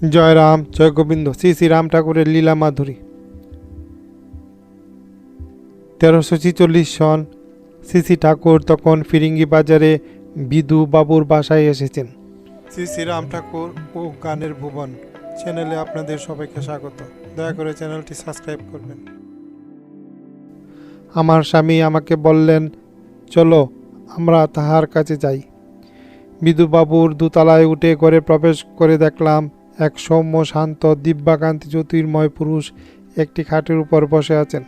জয় রাম জয় গোবিন্দ শ্রী শ্রী রাম ঠাকুরের লীলা মাধুরী। তেরোশো ছিচল্লিশ সন শ্রী শ্রী ঠাকুর তখন ফিরিঙ্গি বাজারে বিদু বাবুর বাসায় এসেছেন। শ্রী শ্রী রাম ঠাকুর ও গানের ভুবন চ্যানেলে আপনাদের সবাইকে স্বাগত। দয়া করে চ্যানেলটি সাবস্ক্রাইব করবেন। আমার স্বামী আমাকে বললেন চলো আমরা তাহার কাছে যাই। বিদুবাবুর দোতলায় উঠে ঘরে প্রবেশ করে দেখলাম এক সৌম্য, শান্ত, দিব্যাকান্তি, জ্যোতির্ময় পুরুষ একটি খাটের উপর বসে আছেন।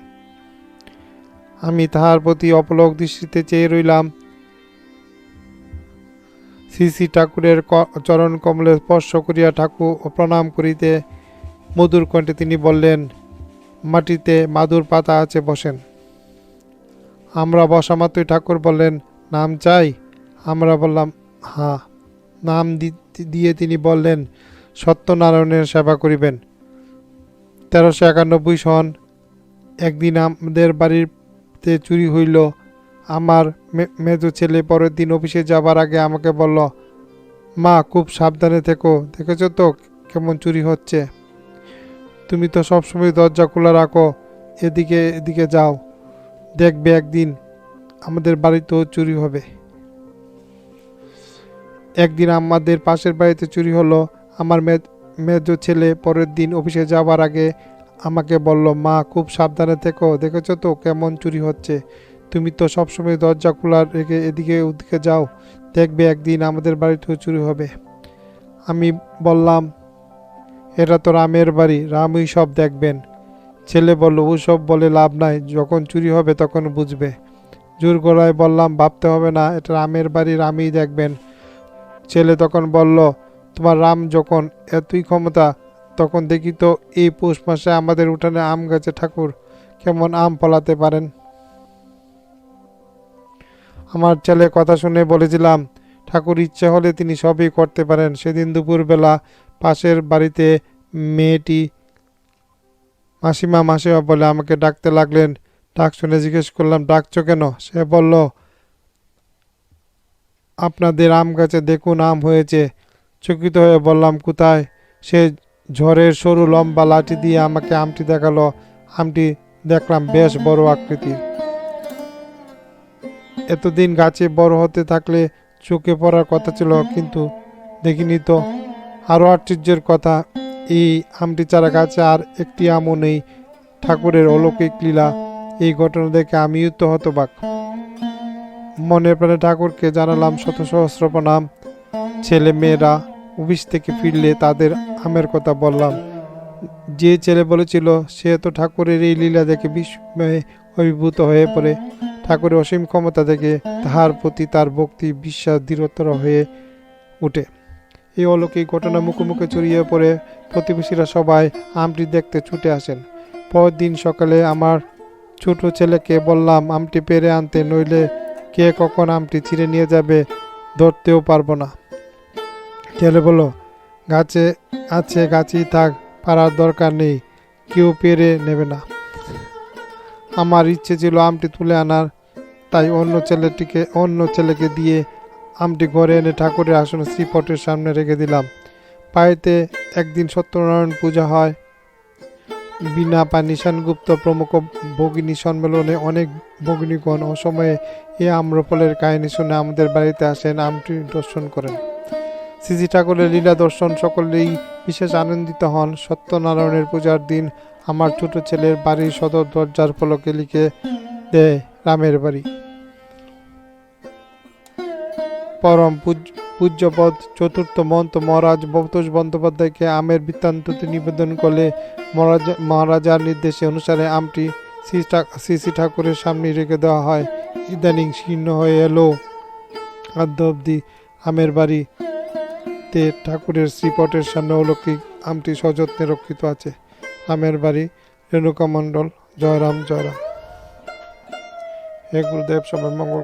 আমি তাহার প্রতি অপলক দৃষ্টিতে চেয়ে রইলাম। শ্রী শ্রী ঠাকুরের চরণ কমলে স্পর্শ করিয়া ঠাকুর প্রণাম করিতে মধুর কণ্ঠে তিনি বললেন, মাটিতে মাদুর পাতা আছে, বসেন। আমরা বসা মাত্রই ঠাকুর বললেন, নাম চাই? আমরা বললাম হ্যাঁ নাম দিয়ে তিনি বললেন সত্যনারায়ণের সেবা করিবেন। তেরোশো একানব্বই সন একদিন আমাদের বাড়িতে চুরি হইল। আমার মেজো ছেলে পরের দিন অফিসে যাবার আগে আমাকে বলল, মা, খুব সাবধানে থেকো। দেখেছ তো কেমন চুরি হচ্ছে? তুমি তো সবসময় দরজা খোলা রাখো। এদিকে এদিকে যাও। দেখবে একদিন আমাদের বাড়িতেও চুরি হবে। একদিন আমাদের পাশের বাড়িতে চুরি হলো। আমার মেজো ছেলে পরের দিন অফিসে যাওয়ার আগে আমাকে বলল, মা, খুব সাবধানে থেকো। দেখেছ তো কেমন চুরি হচ্ছে? তুমি তো সবসময় দরজা খোলা রেখে এদিকে ওদিকে যাও। দেখবে একদিন আমাদের বাড়িতেও চুরি হবে। আমি বললাম, এটা তো রামের বাড়ি, রামই সব দেখবেন। ছেলে বলল, ওসব বলে লাভ নাই। যখন চুরি হবে তখন বুঝবে। জোর গলায় বললাম, ভাবতে হবে না, এটা রামের বাড়ি, রামই দেখবেন। ছেলে তখন বলল তোমার রাম যখন এতই ক্ষমতা, তখন দেখি তো এই পৌষ মাসে আমাদের উঠানে আম গাছে ঠাকুর কেমন আম ফলাতে পারেন। আমার ছেলে কথা শুনে বলেছিলাম, ঠাকুর ইচ্ছে হলে তিনি সবই করতে পারেন। সেদিন দুপুরবেলা পাশের বাড়িতে মেয়েটি মাসিমা মাসিমা বলে আমাকে ডাকতে লাগলেন। ডাক শুনে জিজ্ঞেস করলাম, ডাকছো কেন? সে বলল, আপনাদের আম গাছে দেখুন, আম হয়েছে। চকিত হয়ে বললাম, কোথায়? সে ঝড়ের সরু লম্বা লাঠি দিয়ে আমাকে আমটি দেখাল। আমটি দেখলাম বেশ বড় আকৃতির। এতদিন গাছে বড় হতে থাকলে চোখে পড়ার কথা ছিল, কিন্তু দেখিনি তো। আরও আশ্চর্যের কথা, এই আমটি চারা গাছে আর একটি আমও নেই। ঠাকুরের অলৌকিক লীলা, এই ঘটনা দেখে আমিও তো হতবাক। মনে প্রাণে ঠাকুরকে জানালাম শত সহস্র প্রণাম। ছেলে মেয়েরা অফিস থেকে ফিরলে তাদের আমের কথা বললাম। যে ছেলে বলেছিল, সে তো ঠাকুরের এই লীলা দেখে বিস্ময়ে অভিভূত হয়ে পড়ে। ঠাকুরের অসীম ক্ষমতা দেখে তাহার প্রতি তার ভক্তি, বিশ্বাস দৃঢ়তর হয়ে ওঠে এই অলৌকিক ঘটনা মুখে মুখে ছড়িয়ে পড়ে। প্রতিবেশীরা সবাই আমটি দেখতে ছুটে আসেন। পরের দিন সকালে আমার ছোট ছেলেকে বললাম, আমটি পেরে আনতে নইলে কে কখন আমটি ছিঁড়ে নিয়ে যাবে? ধরতেও পারব না। ছেলে বলল, গাছে, আছে গাছেই থাক পারার দরকার নেই, কেউ পেরে নেবে না। আমার ইচ্ছে ছিল আমটি তুলে আনার, তাই অন্য ছেলেটিকে, অন্য ছেলেকে দিয়ে আমটি ঘরে এনে ঠাকুরের আসনে শ্রীপটের সামনে রেখে দিলাম। পায়েতে একদিন সত্যনারায়ণ পূজা হয়। বিনা পা নিশানগুপ্ত প্রমুখ ভগিনী সম্মেলনে অনেক ভগিনীগণ অসময়ে এই আম্রফলের কাহিনী শুনে আমাদের বাড়িতে আসেন, আমটি দর্শন করেন। শ্রীজি ঠাকুরের লীলা দর্শন সকলেই বিশেষ আনন্দিত হন। সত্যনারায়ণের পূজার দিন আমার ছোট ছেলের বাড়ির সদর দরজার ফলকে লিখে দেয় রামের বাড়ি। পরম পূজ্যপদ চতুর্থ মন্ত মহারাজ ভবতোষ বন্দ্যোপাধ্যায়কে আমের বৃত্তান্তটি নিবেদন করলে মহারাজ, মহারাজার নির্দেশে অনুসারে আমটি শ্রী শ্রী ঠাকুরের সামনে রেখে দেওয়া হয়। ইদানিং শীর্ণ হয়ে এলো আদ্য অবধি আমের বাড়িতে ঠাকুরের শ্রীপটের সামনে অলৌকিক আমটি সযত্নে রক্ষিত আছে আমের বাড়ি, রেণুকা মণ্ডল, জয়রাম জয়রাম হে গুরুদেব, সবার মঙ্গল।